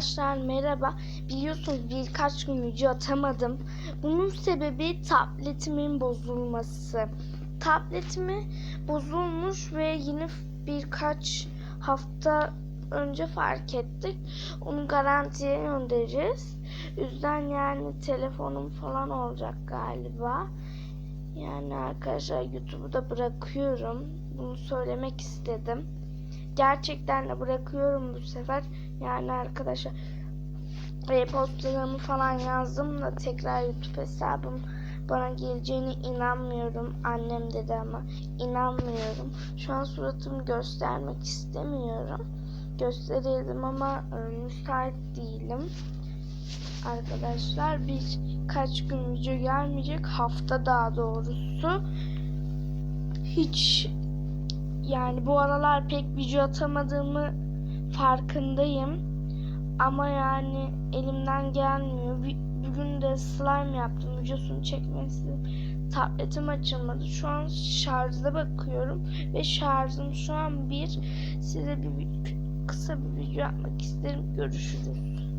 Arkadaşlar merhaba. Biliyorsunuz birkaç gün video atamadım. Bunun sebebi tabletimin bozulması. Tabletimi bozulmuş ve yine birkaç hafta önce fark ettik. Onu garantiye göndeririz. Yüzden yani telefonum falan olacak galiba. Yani arkadaşlar YouTube'u da bırakıyorum. Bunu söylemek istedim. Gerçekten de bırakıyorum bu sefer. Yani arkadaşlar e-postalarımı falan yazdım da tekrar YouTube hesabım bana geleceğine inanmıyorum. Annem dedi ama inanmıyorum. Şu an suratımı göstermek istemiyorum. Gösterirdim ama e, müsait değilim. Arkadaşlar birkaç gün video gelmeyecek. Hafta daha doğrusu. Hiç yani bu aralar pek video atamadığımı farkındayım. Ama yani elimden gelmiyor. Bir- Bugün de slime yaptım. Videosunu çekmesi tabletim açılmadı. Şu an şarjda bakıyorum ve şarjım şu an bir. Size bir kısa bir video yapmak isterim. Görüşürüz.